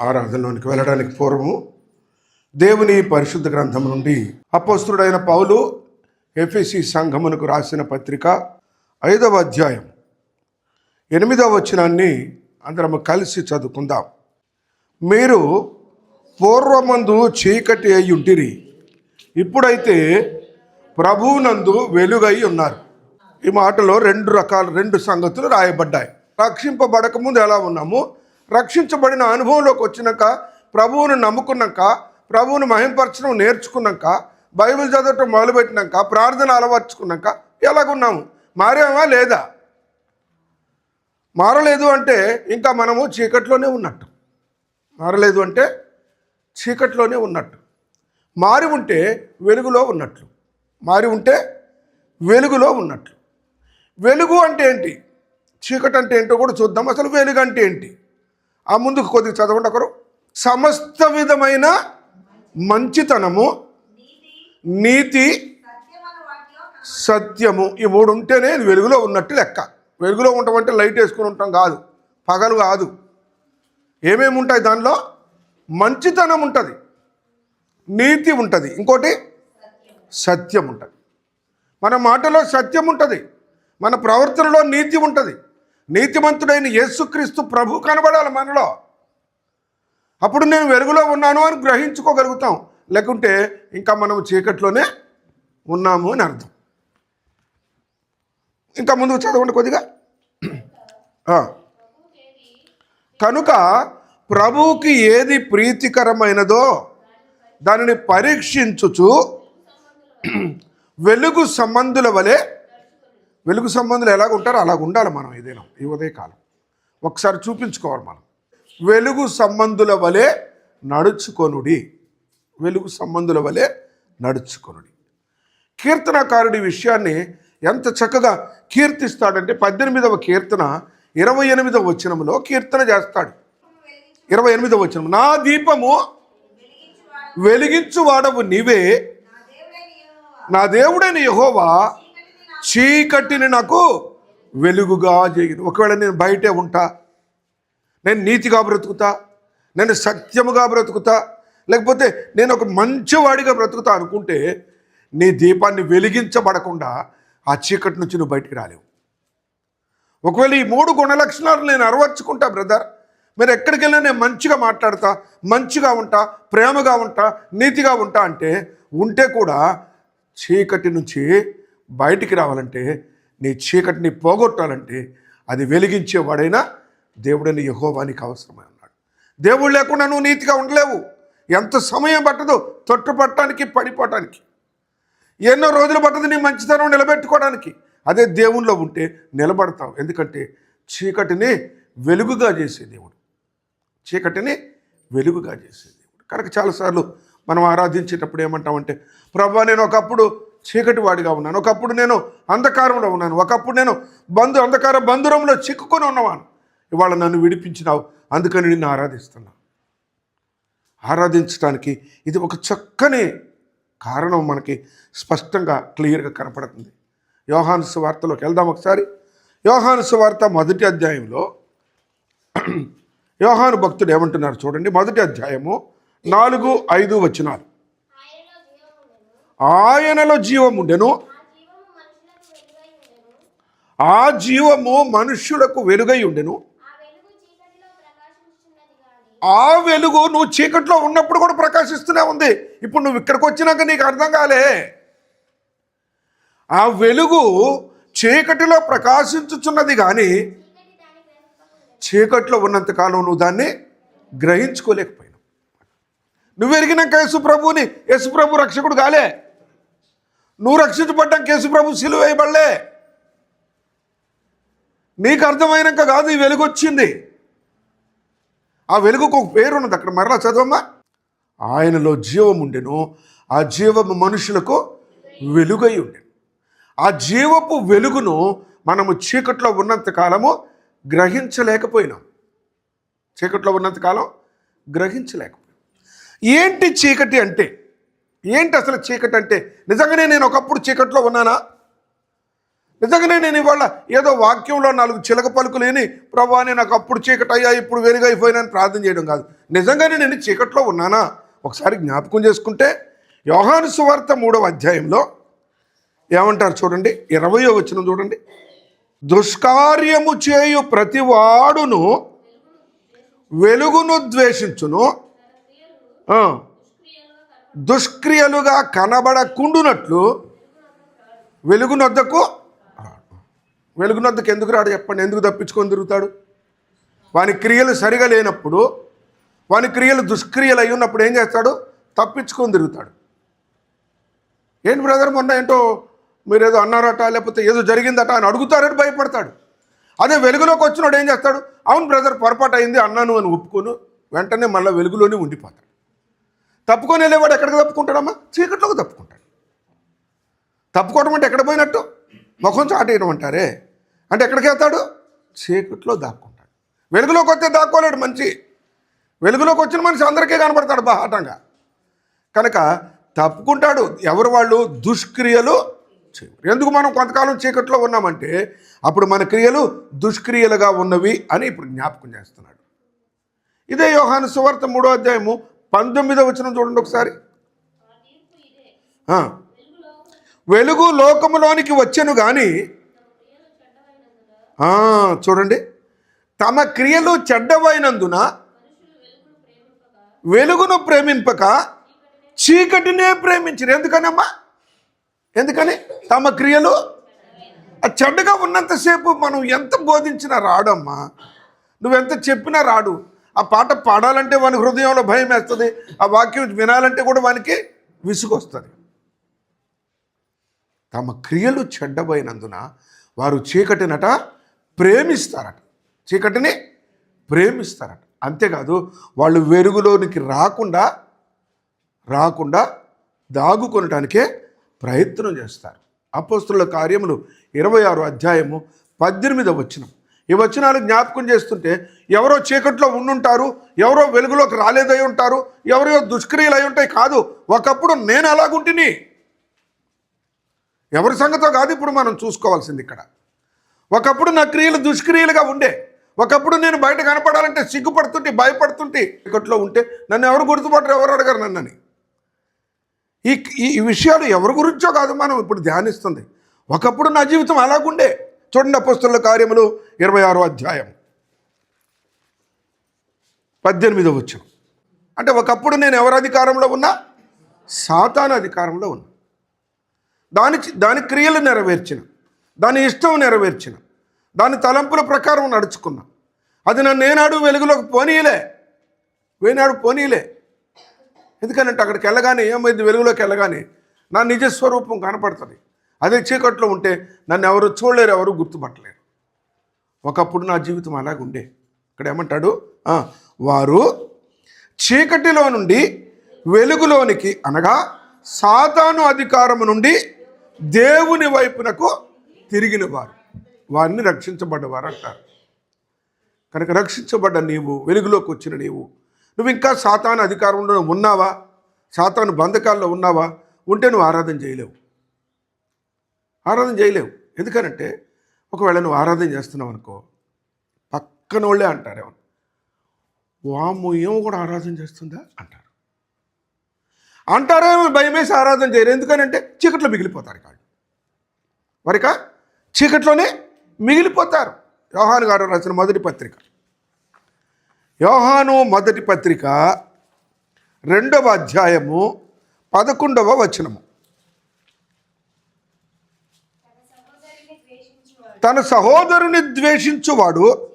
ఆరాధనలోనికి వెళ్ళడానికి పూర్వము దేవుని పరిశుద్ధ గ్రంథం నుండి అపోస్తుడైన పౌలు ఎఫ్ఎసి సంఘమునకు రాసిన పత్రిక ఐదవ అధ్యాయం ఎనిమిదవ వచనాన్ని అందరము కలిసి చదువుకుందాం. మీరు పూర్వమందు చీకటి అయి ఉంటిరి. ఇప్పుడైతే ప్రభువునందు వెలుగై ఉన్నారు. ఈ మాటలో రెండు రకాల రెండు సంగతులు రాయబడ్డాయి. రక్షింపబడక ముందు ఎలా ఉన్నాము? రక్షించబడిన అనుభవంలోకి వచ్చినాక ప్రభువును నమ్ముకున్నాక ప్రభువును మహింపరచడం నేర్చుకున్నాక బైబిల్ చదవటం మొదలుపెట్టినాక ప్రార్థన అలవర్చుకున్నాక ఎలాగున్నాము? మారామా లేదా? మారలేదు అంటే ఇంకా మనము చీకట్లోనే ఉన్నట్టు. మారలేదు అంటే చీకట్లోనే ఉన్నట్టు. మారి ఉంటే వెలుగులో ఉన్నట్లు. మారి ఉంటే వెలుగులో ఉన్నట్లు. వెలుగు అంటే ఏంటి? చీకటి అంటే ఏంటో కూడా చూద్దాం. అసలు వెలుగు అంటే ఏంటి? ఆ ముందుకు కొద్దిగా చదవండి ఒకరు. సమస్త విధమైన మంచితనము నీతి సత్యము ఈ మూడు ఉంటేనే వెలుగులో ఉన్నట్టు లెక్క. వెలుగులో ఉంటామంటే లైట్ వేసుకుని ఉంటాం కాదు. పగలు కాదు. ఏమేమి ఉంటాయి దానిలో? మంచితనం ఉంటుంది. నీతి ఉంటుంది. ఇంకోటి సత్యం ఉంటుంది. మన మాటలో సత్యం ఉంటుంది. మన ప్రవర్తనలో నీతి ఉంటుంది. నీతిమంతుడైన యేసుక్రీస్తు ప్రభు కనబడాలి మనలో. అప్పుడు నేను వెలుగులో ఉన్నాను అని గ్రహించుకోగలుగుతాం. లేకుంటే ఇంకా మనం చీకట్లోనే ఉన్నాము అని అర్థం. ఇంకా ముందుకు చదవండి కొద్దిగా. కనుక ప్రభువుకి ఏది ప్రీతికరమైనదో దానిని పరీక్షించుచు వెలుగు సంబంధుల వలె వెలుగు సంబంధులు ఎలాగ ఉంటారో అలాగ ఉండాలి మనం ఏదైనా ఈ ఉదయకాలం. ఒకసారి చూపించుకోవాలి మనం. వెలుగు సంబంధుల వలె నడుచుకొనుడి. వెలుగు సంబంధుల వలె నడుచుకొనుడి. కీర్తనకారుడి విషయాన్ని ఎంత చక్కగా కీర్తిస్తాడంటే పద్దెనిమిదవ కీర్తన ఇరవై ఎనిమిదవ వచనంలో కీర్తన చేస్తాడు. ఇరవై ఎనిమిదవ వచనం నా దీపము వెలిగించువాడవు నీవే. నా దేవుడైన యహోవా చీకటిని నాకు వెలుగుగా చేయను. ఒకవేళ నేను బయటే ఉంటా నేను నీతిగా బ్రతుకుతా నేను సత్యముగా బ్రతుకుతా లేకపోతే నేను ఒక మంచివాడిగా బ్రతుకుతా అనుకుంటే నీ దీపాన్ని వెలిగించబడకుండా ఆ చీకటి నుంచి నువ్వు బయటికి రాలేవు. ఒకవేళ ఈ మూడు గుణలక్షణాలు నేను అరవర్చుకుంటా బ్రదర్ మీరు ఎక్కడికి వెళ్ళినా నేను మంచిగా మాట్లాడతా మంచిగా ఉంటా ప్రేమగా ఉంటా నీతిగా ఉంటా అంటే ఉంటే కూడా చీకటి నుంచి బయటికి రావాలంటే నీ చీకటిని పోగొట్టాలంటే అది వెలిగించేవాడైనా దేవుడని యహోవానికి అవసరమై ఉన్నాడు. దేవుడు లేకుండా నువ్వు నీతిగా ఉండలేవు. ఎంత సమయం పట్టదో తొట్టుపట్టడానికి పడిపోవటానికి. ఎన్నో రోజులు పట్టదు నీ మంచితనం నిలబెట్టుకోవడానికి. అదే దేవుళ్ళో ఉంటే నిలబడతావు. ఎందుకంటే చీకటిని వెలుగుగా చేసే దేవుడు. చీకటిని వెలుగుగా చేసే దేవుడు. కనుక చాలాసార్లు మనం ఆరాధించేటప్పుడు ఏమంటామంటే ప్రభా నేను ఒకప్పుడు చీకటి వాడిగా ఉన్నాను. ఒకప్పుడు నేను అంధకారంలో ఉన్నాను. ఒకప్పుడు నేను బంధు అంధకార బంధురంలో చిక్కుకొని ఉన్నవాను. ఇవాళ నన్ను విడిపించినావు. అందుకని నిన్ను ఆరాధిస్తున్నా. ఆరాధించడానికి ఇది ఒక చక్కని కారణం మనకి స్పష్టంగా క్లియర్గా కనపడుతుంది. యోహాను సువార్తలోకి వెళ్దాం ఒకసారి. యోహాను సువార్త మొదటి అధ్యాయంలో యోహాను భక్తుడు ఏమంటున్నారు చూడండి. మొదటి అధ్యాయము నాలుగు ఐదు వచనాలు. ఆయనలో జీవము ఉండెను. ఆ జీవము మనుష్యులకు వెలుగై ఉండెను. ఆ వెలుగు నువ్వు చీకట్లో ఉన్నప్పుడు కూడా ప్రకాశిస్తూనే ఉంది. ఇప్పుడు నువ్వు ఇక్కడికి వచ్చినాక నీకు అర్థం కాలే. ఆ వెలుగు చీకటిలో ప్రకాశించుచున్నది కానీ చీకట్లో ఉన్నంతకాలం నువ్వు దాన్ని గ్రహించుకోలేకపోయినావు. నువ్వు ఎరిగినాక యేసు ప్రభు రక్షకుడు కాలే. నువ్వు రక్షించబడ్డాక యేసుప్రభు సిలువ వేయబడలే. నీకు అర్థమైనాక కాదు ఈ వెలుగు వచ్చింది. ఆ వెలుగుకు ఒక పేరు ఉన్నది అక్కడ. మరలా చదవమ్మా. ఆయనలో జీవం ఉండెను ఆ జీవము మనుషులకు వెలుగై ఉండెను. ఆ జీవపు వెలుగును మనము చీకట్లో ఉన్నంత కాలము గ్రహించలేకపోయినాం. చీకట్లో ఉన్నంత కాలం గ్రహించలేకపోయినాం. ఏంటి చీకటి అంటే? ఏంటి అసలు చీకటి అంటే నిజంగానే నేను ఒకప్పుడు చీకట్లో ఉన్నానా? నిజంగానే నేను ఇవాళ ఏదో వాక్యంలో నాలుగు చిలక పలుకు లేని ప్రభా నేను నాకు అప్పుడు చీకటయ్యా ఇప్పుడు వెలుగైపోయినాను ప్రార్థన చేయడం కాదు. నిజంగానే నేను చీకట్లో ఉన్నానా? ఒకసారి జ్ఞాపకం చేసుకుంటే యోహాను సువార్త మూడవ అధ్యాయంలో ఏమంటారు చూడండి? ఇరవయో వచ్చిన చూడండి. దుష్కార్యము చేయు ప్రతివాడును వెలుగును ద్వేషించును. దుష్క్రియలుగా కనబడకుండునట్లు వెలుగునొద్దకు రాడు. వెలుగునొద్దకు ఎందుకు రాడు చెప్పండి? ఎందుకు తప్పించుకొని తిరుగుతాడు? వాని క్రియలు సరిగా లేనప్పుడు వాని క్రియలు దుష్క్రియలు అయి ఉన్నప్పుడు ఏం చేస్తాడు? తప్పించుకొని తిరుగుతాడు. ఏంటి బ్రదర్ మొన్న ఏంటో మీరు ఏదో అన్నారట లేకపోతే ఏదో జరిగిందట అని అడుగుతారని భయపడతాడు. అదే వెలుగులోకి వచ్చినాడు ఏం చేస్తాడు? అవును బ్రదర్ పొరపాటు అయింది అన్నాను అని ఒప్పుకొని వెంటనే మళ్ళీ వెలుగులోనే ఉండిపోతాడు. తప్పుకొని వెళ్ళేవాడు ఎక్కడికి తప్పుకుంటాడమ్మా? చీకట్లోకి తప్పుకుంటాడు. తప్పుకోవడం అంటే ఎక్కడ పోయినట్టు? ముఖం చాటేయడం అంటారే. అంటే ఎక్కడికి వెళ్తాడు? చీకట్లో దాక్కుంటాడు. వెలుగులోకి వస్తే దాక్కోలేడు మంచి. వెలుగులోకి వచ్చిన మనిషి అందరికీ కనబడతాడు బాహాటంగా. కనుక తప్పుకుంటాడు. ఎవరు వాళ్ళు? దుష్క్రియలు చేయరు. ఎందుకు మనం కొంతకాలం చీకట్లో ఉన్నామంటే అప్పుడు మన క్రియలు దుష్క్రియలుగా ఉన్నవి అని ఇప్పుడు జ్ఞాపకం చేస్తున్నాడు. ఇదే యోహాను సువార్త మూడో అధ్యాయము పంతొమ్మిదో వచ్చిన చూడండి ఒకసారి. వెలుగు లోకములోనికి వచ్చెను కానీ చూడండి. తమ క్రియలు చెడ్డవైనందున వెలుగును ప్రేమింపక చీకటినే ప్రేమించరు. ఎందుకనమ్మా? ఎందుకని? తమ క్రియలు చెడ్డగా ఉన్నంతసేపు మనం ఎంత బోధించినా రాడమ్మా. నువ్వెంత చెప్పినా రాడు. ఆ పాట పాడాలంటే వాని హృదయంలో భయం వేస్తుంది ఆ వాక్యం వినాలంటే కూడా వానికి విసుగొస్తుంది. తమ క్రియలు చెడ్డబోయినందున వారు చీకటినట ప్రేమిస్తారట. చీకటిని ప్రేమిస్తారట. అంతేకాదు వాళ్ళు వెలుగులోనికి రాకుండా రాకుండా దాగుకొనటానికే ప్రయత్నం చేస్తారు. అపోస్తుల కార్యములు ఇరవై ఆరు అధ్యాయము పద్దెనిమిదవ వచనం. ఈ వచనాలు జ్ఞాపకం చేస్తుంటే ఎవరో చీకట్లో ఉండుంటారు ఎవరో వెలుగులోకి రాలేదై ఉంటారు ఎవరో దుష్క్రియలు అయి ఉంటాయి కాదు. ఒకప్పుడు నేను అలాగుంటిని ఎవరి సంగతో కాదు ఇప్పుడు మనం చూసుకోవాల్సింది ఇక్కడ. ఒకప్పుడు నా క్రియలు దుష్క్రియలుగా ఉండే. ఒకప్పుడు నేను బయట కనపడాలంటే సిగ్గుపడుతుంటే భయపడుతుంటే. ఇక్కట్లో ఉంటే నన్ను ఎవరు గుర్తుపట్టరు ఎవరు అడగరు నన్నని. ఈ ఈ విషయాలు ఎవరి గురించో కాదు మనం ఇప్పుడు ధ్యానిస్తుంది. ఒకప్పుడు నా జీవితం అలాగుండే. చూడండి అపస్తుల కార్యములు ఇరవై ఆరో అధ్యాయం. పద్దెనిమిదో వచ్చం అంటే ఒకప్పుడు నేను ఎవరి అధికారంలో ఉన్నా? సాతాను అధికారంలో ఉన్నా. దాని దాని క్రియలు నెరవేర్చిన. దాని ఇష్టం నెరవేర్చిన. దాని తలంపుల ప్రకారం నడుచుకున్నా. అది నన్ను ఏనాడు వెలుగులోకి పోనీయలే. వేనాడు పోనీయలే. ఎందుకంటే అక్కడికి వెళ్ళగానే ఏమైంది? వెలుగులోకి వెళ్ళగానే నా నిజ స్వరూపం కనపడుతుంది. అదే చీకట్లో ఉంటే నన్ను ఎవరు చూడలేరు ఎవరు గుర్తుపట్టలేరు. ఒకప్పుడు నా జీవితం అలాగుండే ఇక్కడ ఏమంటాడు? వారు చీకటిలో నుండి వెలుగులోనికి అనగా సాతాను అధికారము నుండి దేవుని వైపునకు తిరిగిన వారు వారిని రక్షించబడ్డవారు అంటారు. కనుక రక్షించబడ్డ నీవు వెలుగులోకి వచ్చిన నీవు నువ్వు ఇంకా సాతాను అధికారంలో ఉన్నావా? సాతాను బంధకాల్లో ఉన్నావా? ఉంటే నువ్వు ఆరాధన చేయలేవు. ఆరాధన చేయలేవు. ఎందుకనంటే ఒకవేళ నువ్వు ఆరాధన చేస్తున్నావు అనుకో పక్కన వాళ్ళే అంటారేమో వాము ఏమో కూడా ఆరాధన చేస్తుందా? అంటారు. అంటారేమో భయమేసి ఆరాధన చేయరు. ఎందుకనంటే చీకట్లో మిగిలిపోతారు కాళ్ళు. వరిక? చీకట్లోనే మిగిలిపోతారు. యోహాను గారు రాసిన మొదటి పత్రిక. యోహాను మొదటి పత్రిక రెండవ అధ్యాయము పదకొండవ వచనము సహోదరుని ద్వేషించువాడు తన సహోదరుని ద్వేషించువాడు.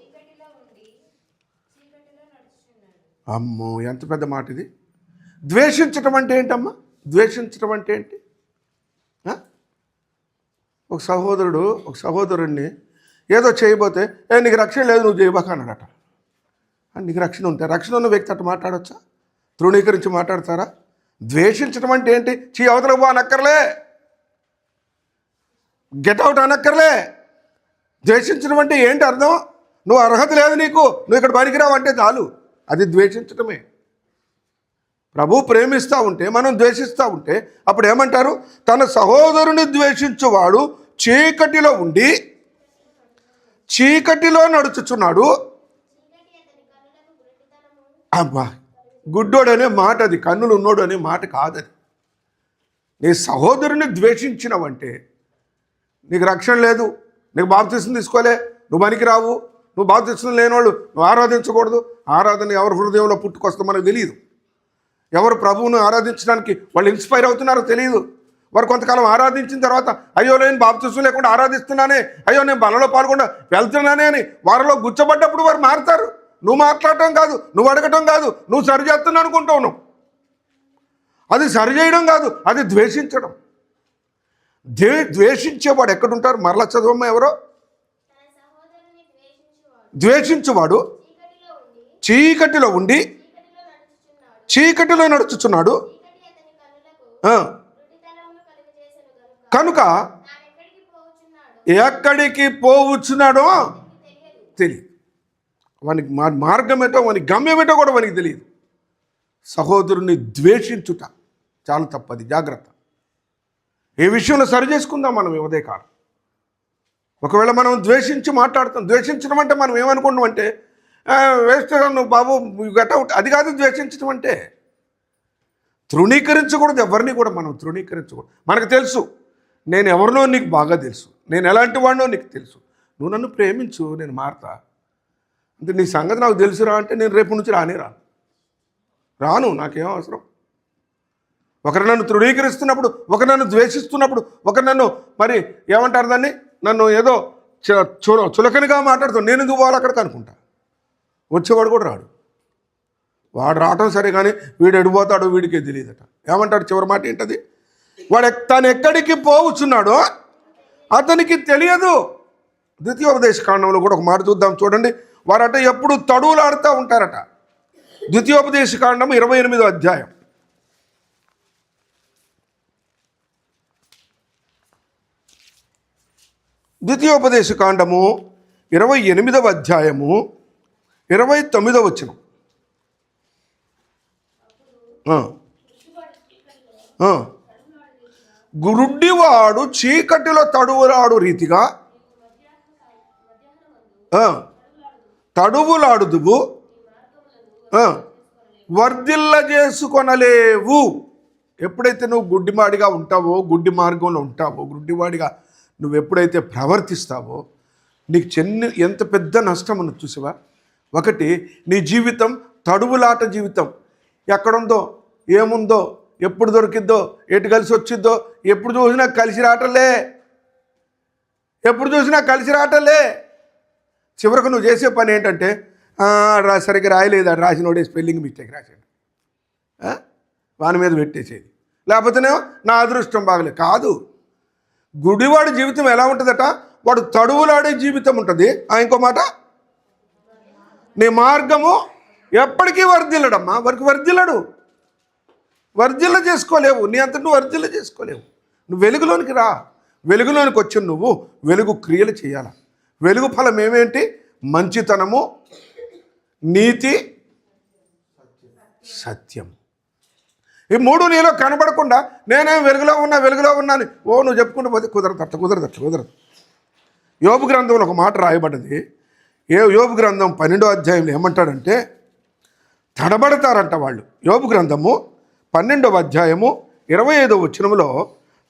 అమ్మో ఎంత పెద్ద మాట ఇది. ద్వేషించటం అంటే ఏంటమ్మా? ద్వేషించటం అంటే ఏంటి? ఒక సహోదరుడు ఒక సహోదరుణ్ణి ఏదో చేయబోతే ఏ నీకు రక్షణ లేదు నువ్వు చేయబాక అన్నాడట. నీకు రక్షణ ఉంటే రక్షణ ఉన్న వ్యక్తి అట్లా మాట్లాడొచ్చా? తృణీకరించి మాట్లాడతారా? ద్వేషించడం అంటే ఏంటి? చీ అవతలకు పో అనక్కర్లే. Get out అనక్కర్లే. ద్వేషించడం అంటే ఏంటి అర్థం? నువ్వు అర్హత లేదు నీకు నువ్వు ఇక్కడ పనికిరావు అంటే చాలు. అది ద్వేషించటమే. ప్రభు ప్రేమిస్తూ ఉంటే మనం ద్వేషిస్తూ ఉంటే అప్పుడు ఏమంటారు? తన సహోదరుని ద్వేషించువాడు చీకటిలో ఉండి చీకటిలో నడుచుచున్నాడు. అబ్బా! గుడ్డోడు అనే మాట అది కన్నులు ఉన్నోడు అనే మాట కాదది. నీ సహోదరుని ద్వేషించినవంటే నీకు రక్షణ లేదు. నీకు బాప్తీసం తీసుకోలే నువ్వు పనికి రావు నువ్వు బాప్తీసం లేనివాళ్ళు నువ్వు ఆరాధించకూడదు. ఆరాధన ఎవరి హృదయంలో పుట్టుకొస్తా మనకు తెలియదు. ఎవరు ప్రభువును ఆరాధించడానికి వాళ్ళు ఇన్స్పైర్ అవుతున్నారో తెలియదు. వారు కొంతకాలం ఆరాధించిన తర్వాత అయ్యో నేను బాప్తీసం లేకుండా ఆరాధిస్తున్నానే అయ్యో నేను బలలో పాల్గొండా వెళ్తున్నానే అని వారిలో గుచ్చబడ్డప్పుడు వారు మారుతారు. నువ్వు మాట్లాడటం కాదు నువ్వు అడగటం కాదు నువ్వు సరి చేస్తున్నా అనుకుంటావు అది సరి చేయడం కాదు అది ద్వేషించడం. దే ద్వేషించేవాడు ఎక్కడుంటారు? మరల చదవమ్మ ఎవరో? ద్వేషించువాడు చీకటిలో ఉండి చీకటిలో నడుచుచున్నాడు. కనుక ఎక్కడికి పోవచ్చున్నాడో తెలియదు. వానికి మా మార్గం ఏటో వానికి గమ్యం ఏటో కూడా వానికి తెలియదు. సహోదరుని ద్వేషించుట చాలా తప్పది. జాగ్రత్త. ఈ విషయంలో సరి చేసుకుందాం మనం ఈ ఉదయకాలం. ఒకవేళ మనం ద్వేషించి మాట్లాడుతాం ద్వేషించడం అంటే మనం ఏమనుకుంటాం అంటే వేస్తున్నాను నువ్వు బాబు గట్ట అది కాదు ద్వేషించడం అంటే. తృణీకరించకూడదు ఎవరిని కూడా మనం తృణీకరించకూడదు. మనకు తెలుసు నేను ఎవరినో నీకు బాగా తెలుసు నేను ఎలాంటి వాడినో నీకు తెలుసు. నువ్వు నన్ను ప్రేమించు నేను మారతా. అంటే నీ సంగతి నాకు తెలుసురా అంటే నేను రేపు నుంచి రానే రాను. రాను నాకేం అవసరం? ఒకరు నన్ను తృఢీకరిస్తున్నప్పుడు ఒకరు నన్ను ద్వేషిస్తున్నప్పుడు ఒకరు నన్ను మరి ఏమంటారు దాన్ని? నన్ను ఏదో చ- చుల చులకనిగా మాట్లాడుతాను నేను ఎందుకు పోవాలి అక్కడికి అనుకుంటా. వచ్చేవాడు కూడా రాడు. వాడు రావటం సరే కానీ వీడు ఎడిపోతాడు వీడికే తెలియదట. ఏమంటాడు చివరి మాట ఏంటది? వాడు ఎక్- ఎక్కడికి పోవచ్చున్నాడో అతనికి తెలియదు. ద్వితీయోపదేశ కాండంలో కూడా ఒక మాట చూద్దాం చూడండి. వారట ఎప్పుడు తడువులాడుతూ ఉంటారట. ద్వితీయోపదేశ కాండం ఇరవై ఎనిమిదో అధ్యాయం. ద్వితీయోపదేశ కాండము ఇరవై ఎనిమిదవ అధ్యాయము ఇరవై తొమ్మిదవ వచ్చిన గురుడ్డివాడు చీకటిలో తడువులాడు రీతిగా తడువులాడుదువు ఆ. వర్ధిల్ల చేసుకొనలేవు ఎప్పుడైతే నువ్వు గుడ్డిమాడిగా ఉంటావో గుడ్డి మార్గంలో ఉంటావో గుడ్డివాడిగా నువ్వు ఎప్పుడైతే ప్రవర్తిస్తావో నీకు చిన్న ఎంత పెద్ద నష్టం అని చూసావా? ఒకటి నీ జీవితం తడువులాట జీవితం. ఎక్కడుందో ఏముందో ఎప్పుడు దొరికిద్దో ఎటు కలిసి వచ్చిద్దో ఎప్పుడు చూసినా కలిసి రాటలే ఎప్పుడు చూసినా కలిసి రాటలే చివరకు నువ్వు చేసే పని ఏంటంటే రా సరిగ్గా రాయలేదు రాసినోడే స్పెల్లింగ్ మిస్టేక్ రాశాడు. వాని మీద పెట్టేసేది. లేకపోతేనేమో నా అదృష్టం బాగలేదు. కాదు. గుడివాడి జీవితం ఎలా ఉంటుందట? వాడు తడువులాడే జీవితం ఉంటుంది. ఇంకో మాట? నీ మార్గము ఎప్పటికీ వర్ధిల్లడమ్మా. వారికి వర్ధిల్లడు. వర్ధిల్ల చేసుకోలేవు. నీ అంత నువ్వు వర్ధిల్ల చేసుకోలేవు. నువ్వు వెలుగులోనికి రా. వెలుగులోనికి వచ్చి నువ్వు వెలుగు క్రియలు చేయాల. వెలుగు ఫలం ఏమేంటి? మంచితనము నీతి సత్యం. ఈ మూడు నీలో కనబడకుండా నేనేం వెలుగులో ఉన్నా వెలుగులో ఉన్నాను. ఓ నువ్వు చెప్పుకుంటూ పోతే కుదరదు అట్ట కుదరదు అట్ట కుదరదు. యోబు గ్రంథంలో ఒక మాట రాయబడ్డది. ఏ యోబు గ్రంథం పన్నెండో అధ్యాయంలో ఏమంటాడంటే తడబడతారంట వాళ్ళు. యోబు గ్రంథము పన్నెండవ అధ్యాయము ఇరవై ఐదవ వచనంలో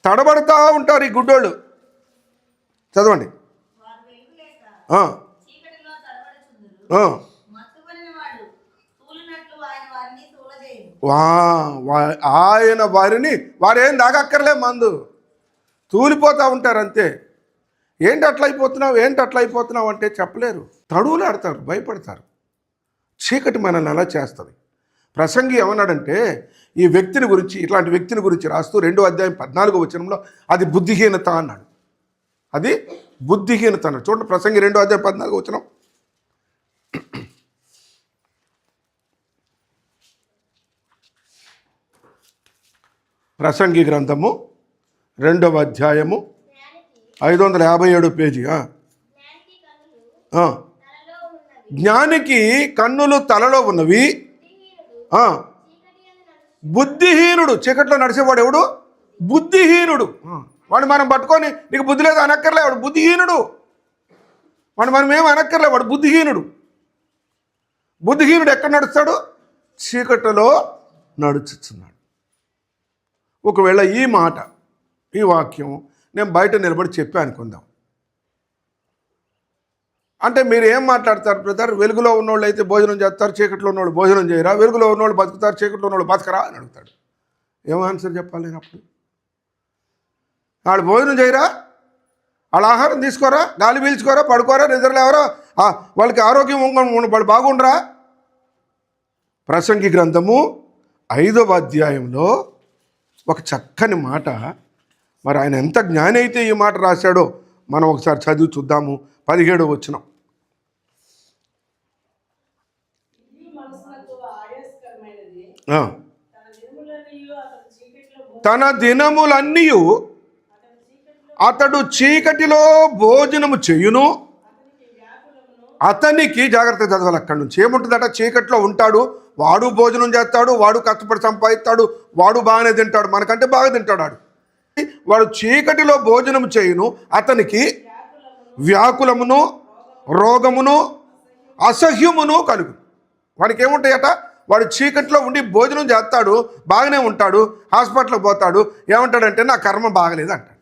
తడబడతా ఉంటారు ఈ గుడ్డోళ్ళు. చదవండి వారు వెలుగులేక ఆ, చీకటిలో తడబడుచుందురు ఆ. మత్తుకొనిన వాడు తూలినట్లు ఆయన వారిని తూలజేయును వా ఆయన వారిని వారేం దాగక్కర్లే మందు. తూలిపోతూ ఉంటారు అంతే ఏంటి అట్లా అయిపోతున్నావు ఏంటి అట్లా అయిపోతున్నావు అంటే చెప్పలేరు. తడువులాడతారు భయపడతారు. చీకటి మనల్ని అలా చేస్తుంది. ప్రసంగి ఏమన్నాడంటే ఈ వ్యక్తిని గురించి ఇట్లాంటి వ్యక్తిని గురించి రాస్తూ రెండో అధ్యాయం పద్నాలుగో వచనంలో అది బుద్ధిహీనత అన్నాడు. అది బుద్ధిహీనత అన్నాడు. చూడండి ప్రసంగి రెండో అధ్యాయం పద్నాలుగో వచనం. ప్రసంగి గ్రంథము రెండవ అధ్యాయము ఐదు వందల యాభై ఏడు పేజీ జ్ఞానికి కన్నులు తలలో ఉన్నవి. బుద్ధిహీనుడు చీకట్లో నడిచేవాడు ఎవడు? బుద్ధిహీనుడు. వాడు మనం పట్టుకొని నీకు బుద్ధి లేదు అనక్కర్లే వాడు బుద్ధిహీనుడు. వాడు మనం ఏం అనక్కర్లే వాడు బుద్ధిహీనుడు. బుద్ధిహీనుడు ఎక్కడ నడుస్తాడు? చీకట్లో నడుచుతున్నాడు ఒకవేళ ఈ మాట ఈ వాక్యం నేను బయట నిలబడి చెప్పా అనుకుందాం. అంటే మీరు ఏం మాట్లాడతారు బ్రదర్? వెలుగులో ఉన్నోళ్ళు అయితే భోజనం చేస్తారు చీకట్లో ఉన్నోళ్ళు భోజనం చేయరా? వెలుగులో ఉన్నోళ్ళు బతుకుతారు చీకట్లో ఉన్నోళ్ళు బతకరా అని అడుగుతాడు. ఏం ఆన్సర్ చెప్పాలి నేను అప్పుడు? వాళ్ళు భోజనం చేయరా? వాళ్ళ ఆహారం తీసుకోరా? గాలి పీల్చుకోరా? పడుకోరా? నిద్రలేవరా వాళ్ళకి ఆరోగ్యం వాళ్ళు బాగుండరా? ప్రసంగి గ్రంథము ఐదవ అధ్యాయంలో ఒక చక్కని మాట. మరి ఆయన ఎంత జ్ఞాని అయితే ఈ మాట రాశాడో మనం ఒకసారి చదివి చూద్దాము. పదిహేడు వచ్చినాం తన దినములన్నీ అతడు చీకటిలో భోజనము చేయును. అతనికి జాగ్రత్త చదవాలి. అక్కడి నుంచి ఏముంటుందట? చీకట్లో ఉంటాడు. వాడు భోజనం చేస్తాడు వాడు కష్టపడి సంపాదిస్తాడు వాడు బాగానే తింటాడు మనకంటే బాగా తింటాడు వాడు వాడు చీకటిలో భోజనం చేయును అతనికి వ్యాకులమును రోగమును అసహ్యమును కలుగు. వాడికి ఏముంటాయట వాడు చీకట్లో ఉండి భోజనం చేస్తాడు బాగానే ఉంటాడు హాస్పిటల్కి పోతాడు ఏమంటాడంటే నా కర్మ బాగలేదు అంటాడు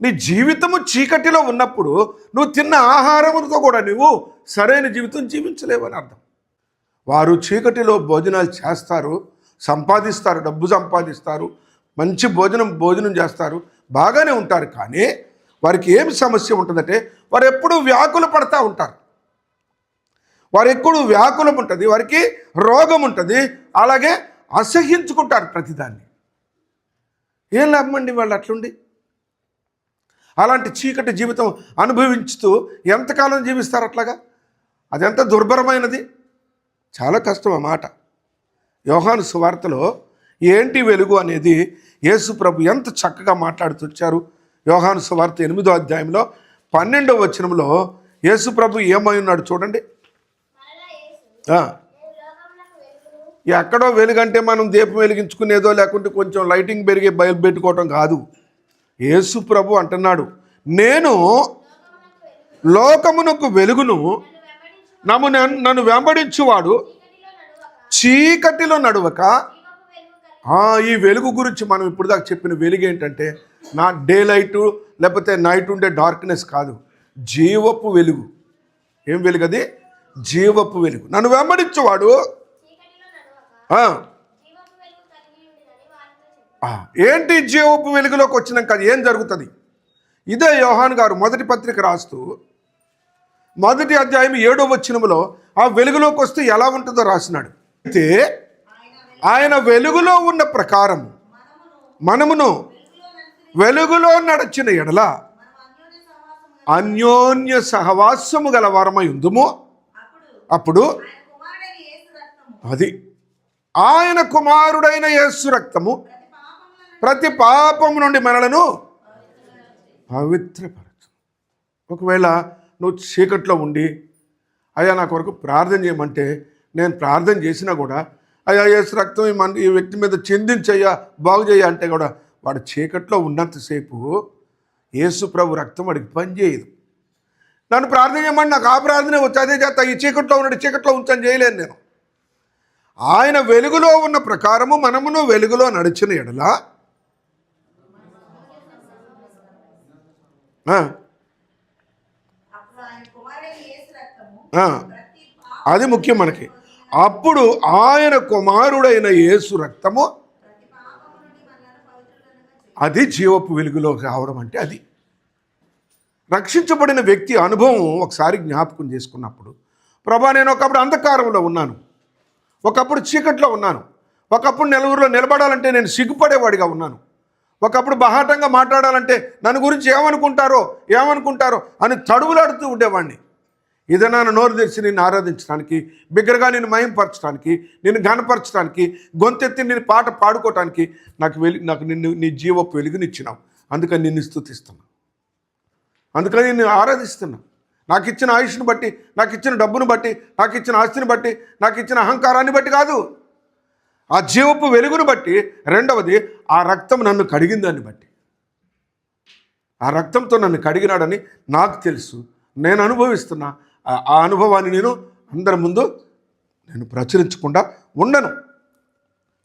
నీ జీవితము చీకటిలో ఉన్నప్పుడు నువ్వు తిన్న ఆహారముతో కూడా నువ్వు సరైన జీవితం జీవించలేవని అర్థం. వారు చీకటిలో భోజనాలు చేస్తారు సంపాదిస్తారు డబ్బు సంపాదిస్తారు మంచి భోజనం భోజనం చేస్తారు బాగానే ఉంటారు. కానీ వారికి ఏమి సమస్య ఉంటుందంటే వారు ఎప్పుడూ వ్యాకుల పడతా ఉంటారు. వారు ఎప్పుడు వ్యాకులం ఉంటుంది వారికి రోగం ఉంటుంది అలాగే అసహ్యించుకుంటారు ప్రతిదాన్ని. ఏం లాభమండి వాళ్ళు అట్లుండి? అలాంటి చీకటి జీవితం అనుభవించుతూ ఎంతకాలం జీవిస్తారు అట్లాగా? అదెంత దుర్భరమైనది? చాలా కష్టం ఆ మాట. యోహాను సువార్తలో ఏంటి వెలుగు అనేది యేసు ప్రభు ఎంత చక్కగా మాట్లాడుతూ యోహాను సువార్త ఎనిమిదో అధ్యాయంలో పన్నెండవ వచనంలో యేసు ప్రభు ఏమై ఉన్నాడు చూడండి. ఎక్కడో వెలుగంటే మనం దీపం వెలిగించుకునేదో లేకుంటే కొంచెం లైటింగ్ పెరిగి బయలు పెట్టుకోవటం కాదు. యేసు ప్రభు అంటున్నాడు నేను లోకమునకు వెలుగును నన్ను నన్ను వెంబడించువాడు చీకటిలో నడవక ఈ వెలుగు గురించి మనం ఇప్పుడు దాకా చెప్పిన వెలుగు ఏంటంటే నా డే లైటు లేకపోతే నైట్ ఉండే డార్క్నెస్ కాదు. జీవపు వెలుగు. ఏం వెలుగు అది? జీవపు వెలుగు. నన్ను వెంబడించేవాడు. ఏంటి జీవపు వెలుగులోకి వచ్చినాక ఏం జరుగుతుంది? ఇదే యోహాన్ గారు మొదటి పత్రిక రాస్తూ మొదటి అధ్యాయం ఏడో వచ్చినములో ఆ వెలుగులోకి వస్తే ఎలా ఉంటుందో రాసినాడు. అయితే ఆయన వెలుగులో ఉన్న ప్రకారం మనమును వెలుగులో నడిచిన ఎడల అన్యోన్య సహవాసము గల వారమై ఉందము. అప్పుడు అది ఆయన కుమారుడైన యేసు రక్తము ప్రతి పాపము నుండి మనలను పవిత్రపరచు ఒకవేళ నువ్వు చీకట్లో ఉండి అయ్యా నా కొరకు ప్రార్థన చేయమంటే నేను ప్రార్థన చేసినా కూడా అయ్యా యేసు రక్తం ఈ మన ఈ వ్యక్తి మీద చిందించయ్యా బాగు చేయ అంటే కూడా వాడు చీకట్లో ఉన్నంతసేపు యేసు ప్రభు రక్తం వాడికి పనిచేయదు నన్ను ప్రార్థన చేయమని నాకు ఆ ప్రార్థనే వచ్చి అదే చేస్తా ఈ చీకట్లో ఉన్నాడు చీకట్లో ఉంచని చేయలేను నేను. ఆయన వెలుగులో ఉన్న ప్రకారము మనమును వెలుగులో నడిచిన ఎడల. అది ముఖ్యం మనకి. అప్పుడు ఆయన కుమారుడైన యేసు రక్తము అది జీవపు వెలుగులోకి రావడం అంటే అది. రక్షించబడిన వ్యక్తి అనుభవం ఒకసారి జ్ఞాపకం చేసుకున్నప్పుడు ప్రభా నేను ఒకప్పుడు అంధకారంలో ఉన్నాను. ఒకప్పుడు చీకట్లో ఉన్నాను. ఒకప్పుడు నలుగురిలో నిలబడాలంటే నేను సిగ్గుపడేవాడిగా ఉన్నాను. ఒకప్పుడు బహాటంగా మాట్లాడాలంటే నన్ను గురించి ఏమనుకుంటారో ఏమనుకుంటారో అని తడువులాడుతూ ఉండేవాడిని. ఏదైనా నోరు తెరిచి నిన్ను ఆరాధించడానికి బిగ్గరగా నేను మయంపరచడానికి నేను ఘనపరచడానికి గొంతెత్తి నేను పాట పాడుకోవటానికి నాకు వెలి నాకు నిన్ను నీ జీవపు వెలుగునిచ్చినావు. అందుకని నిన్ను స్థుతిస్తున్నా. అందుకని నేను ఆరాధిస్తున్నా. నాకు ఇచ్చిన ఆయుష్ని బట్టి నాకు ఇచ్చిన డబ్బును బట్టి నాకు ఇచ్చిన ఆస్తిని బట్టి నాకు ఇచ్చిన అహంకారాన్ని బట్టి కాదు. ఆ జీవపు వెలుగును బట్టి రెండవది ఆ రక్తం నన్ను కడిగిందాన్ని బట్టి. ఆ రక్తంతో నన్ను కడిగినాడని నాకు తెలుసు. నేను అనుభవిస్తున్నా. ఆ- అనుభవాన్ని నేను అందరి ముందు నేను ప్రచురించకుండా ఉండను.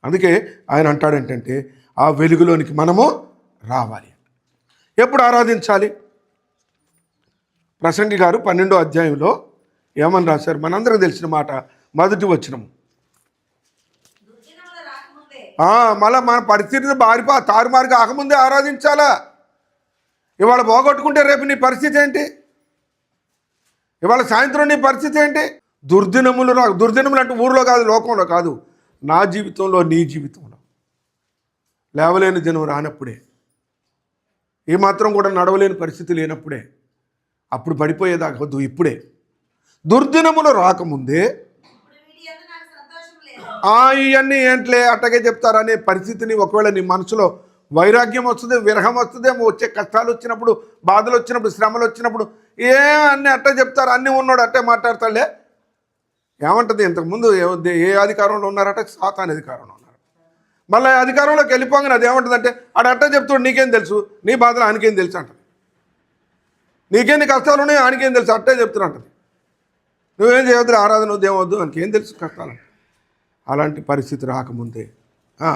అందుకే ఆయన అంటాడేంటంటే ఆ వెలుగులోనికి మనము రావాలి. ఎప్పుడు ఆరాధించాలి? ప్రసంగి గారు పన్నెండో అధ్యాయంలో ఏమని రాశారు? మనందరికి తెలిసిన మాట మొదటి వచనం మళ్ళీ మన పరిస్థితిని బారిపా తారుమారుగా ఆకముందే ఆరాధించాలా? ఇవాళ పోగొట్టుకుంటే రేపు నీ పరిస్థితి ఏంటి? ఇవాళ సాయంత్రం నీ పరిస్థితి ఏంటి? దుర్దినములు రా దుర్దినములు అంటే ఊర్లో కాదు లోకంలో కాదు. నా జీవితంలో నీ జీవితంలో. లేవలేని దినం రానప్పుడే. ఏమాత్రం కూడా నడవలేని పరిస్థితి లేనప్పుడే. అప్పుడు పడిపోయేదాకా వద్దు ఇప్పుడే. దుర్దినములు రాకముందే ఇవన్నీ ఏంట్లే అట్టగే చెప్తారనే పరిస్థితిని ఒకవేళ నీ మనసులో వైరాగ్యం వస్తుంది విరహం వస్తుందేమో వచ్చే కష్టాలు వచ్చినప్పుడు బాధలు వచ్చినప్పుడు శ్రమలు వచ్చినప్పుడు ఏ అన్నీ అట్టే చెప్తారు అన్నీ ఉన్నాడు అట్టే మాట్లాడతాడులే. ఏమంటది ఇంతకుముందు ఏ- ఏ అధికారంలో ఉన్నారట? సాతాన్ అధికారంలో ఉన్నారు మళ్ళీ అధికారంలోకి వెళ్ళిపోగానే అది ఏమంటుందంటే ఆడ అట్టే చెప్తాడు నీకేం తెలుసు? నీ బాధలు ఆయనకేం తెలుసు అంటది. నీకేంది కష్టాలు ఉన్నాయి ఆయనకేం తెలుసు? అట్టే చెప్తున్నట్టది నువ్వేం చేయవద్దు ఆరాధన వద్దు ఏమవద్దు ఆయనకేం తెలుసు కష్టాలు? అలాంటి పరిస్థితి రాకముందే ఆ,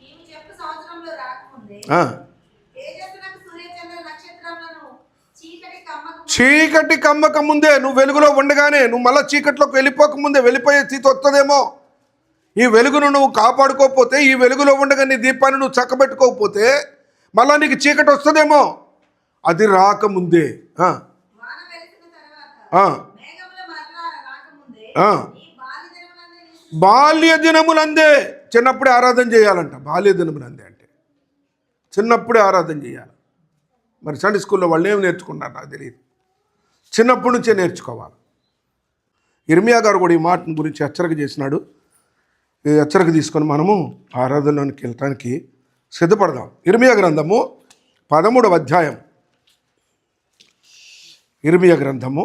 నీవు చెప్పు సంవత్సరంలో రాకముందే ఆ. తేజస్సునకు సూర్యచంద్ర నక్షత్రములను చీకటి కమ్మకు చీకటి కమ్మక ముందే నువ్వు వెలుగులో ఉండగానే నువ్వు మళ్ళీ చీకట్లోకి వెళ్ళిపోక ముందే వెళ్ళిపోయే స్థితి వస్తుందేమో ఈ వెలుగును నువ్వు కాపాడుకోకపోతే ఈ వెలుగులో ఉండగా నీ దీపాన్ని నువ్వు చక్కబెట్టుకోకపోతే మళ్ళా నీకు చీకటి వస్తుందేమో? అది రాకముందే. బాల్య దినములందే బాల్య దినములందే. చిన్నప్పుడే ఆరాధన చేయాలంట. బాల్య దినములందే అంటే. చిన్నప్పుడే ఆరాధన చేయాలి. మరి సండే స్కూల్లో వాళ్ళు ఏమి నేర్చుకున్నారు నాకు తెలియదు. చిన్నప్పటి నుంచే నేర్చుకోవాలి. ఇర్మియా గారు కూడా ఈ మాటను గురించి హెచ్చరిక చేసినాడు. ఈ హెచ్చరిక తీసుకొని మనము ఆరాధనలోనికి వెళ్ళటానికి సిద్ధపడదాం. ఇర్మియా గ్రంథము పదమూడవ అధ్యాయం ఇర్మియా గ్రంథము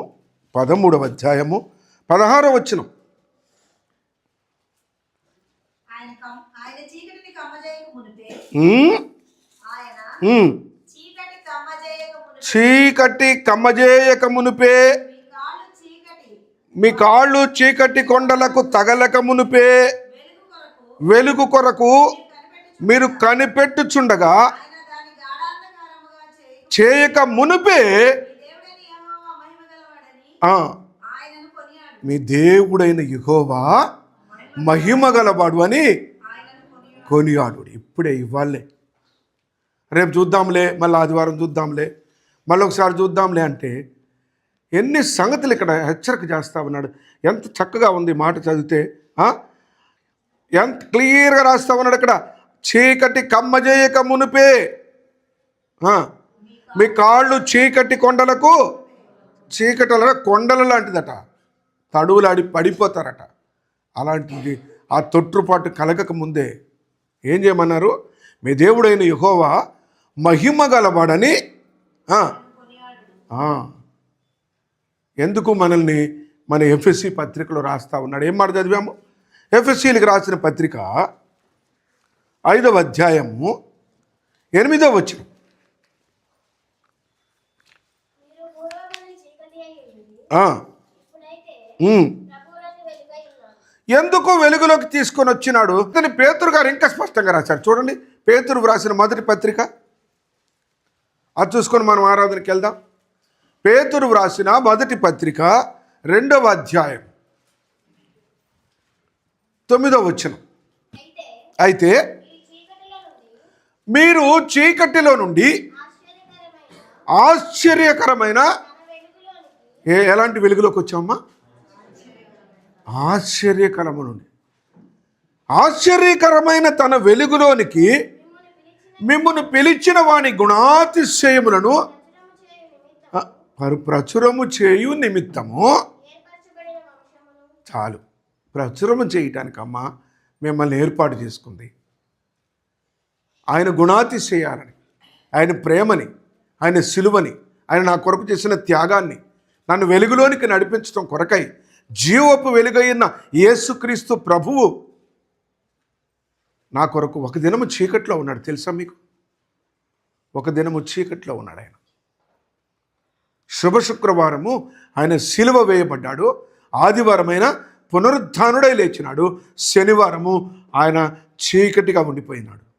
పదమూడవ అధ్యాయము పదహారవ వచ్చినం ఆయన కమ్- ఆయన చీకటిని కమ్మజేయక మునిపే ఉమ్, ఆయన ఉమ్. చీకటి కమ్మజేయక మునిపే చీకటి కమ్మజేయక మునుపే మీ కాళ్ళు చీకటి కొండలకు తగలక మునుపే వెలుగు కొరకు మీరు కనిపెట్టుచుండగా చేయక మునుపే. మీ దేవుడైన యుహోవా మహిమ గలవాడు అని కొనియాడు. ఇప్పుడే ఇవ్వాలే. రేపు చూద్దాంలే మళ్ళీ ఆదివారం చూద్దాంలే. మళ్ళీ ఒకసారి చూద్దాంలే అంటే ఎన్ని సంగతులు ఇక్కడ హెచ్చరిక చేస్తా ఉన్నాడు. ఎంత చక్కగా ఉంది మాట చదివితే ఎంత క్లియర్గా రాస్తా ఉన్నాడు ఇక్కడ? చీకటి కమ్మజేయక మునిపే. మీ కాళ్ళు చీకటి కొండలకు చీకటి కొండల లాంటిదట. తడువులాడి పడిపోతారట. అలాంటిది ఆ తొట్టుపాటు కలగక ముందే ఏం చేయమన్నారు? మీ దేవుడైన యెహోవా మహిమ గలవాడని ఎందుకు మనల్ని మన ఎఫ్ఎస్సి పత్రికలో రాస్తా ఉన్నాడు? ఏం మాట చదివాము? ఎఫ్ఎస్సీలకు రాసిన పత్రిక ఐదవ అధ్యాయము ఎనిమిదవ వచ్చిన ఎందుకు వెలుగులోకి తీసుకొని వచ్చినాడు? అతని పేతురు గారు ఇంకా స్పష్టంగా రాశారు. చూడండి పేతురు వ్రాసిన మొదటి పత్రిక అది చూసుకొని మనం ఆరాధనకి వెళ్దాం. పేతురు వ్రాసిన మొదటి పత్రిక రెండవ అధ్యాయం. తొమ్మిదవ వచ్చిన అయితే మీరు చీకటిలో నుండి ఆశ్చర్యకరమైన ఏ ఎలాంటి వెలుగులోకి వచ్చామ్మా ఆశ్చర్యకరము నుండి. ఆశ్చర్యకరమైన తన వెలుగులోనికి మిమ్మల్ని పిలిచిన వాని గుణాతిశయములను ప్రచురము చేయు పరు ప్రచురము చేయు నిమిత్తము. చాలు. ప్రచురము చేయటానికమ్మా మిమ్మల్ని ఏర్పాటు చేసుకుంది. ఆయన గుణాతిశయాలని ఆయన ప్రేమని ఆయన సిలువని ఆయన నా కొరకు చేసిన త్యాగాన్ని నన్ను వెలుగులోనికి నడిపించడం కొరకై జీవపు వెలుగైన యేసుక్రీస్తు ప్రభువు నా కొరకు ఒక దినము చీకట్లో ఉన్నాడు. తెలుసా మీకు? ఒక దినము చీకట్లో ఉన్నాడు ఆయన. శుభ శుక్రవారము ఆయన సిలువ వేయబడ్డాడు. ఆదివారమైన పునరుద్ధానుడై లేచినాడు. శనివారము ఆయన చీకటిగా ఉండిపోయినాడు.